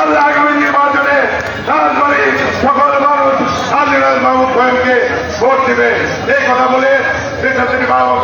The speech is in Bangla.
ইনশাআল্লাহ আগামী নির্বাচনে তারপরে সকল মানুষ আজিরাজ মাহমুদ ভাইকে ভোট দেবে। এই কথা বলে নেতা তিনি বাবা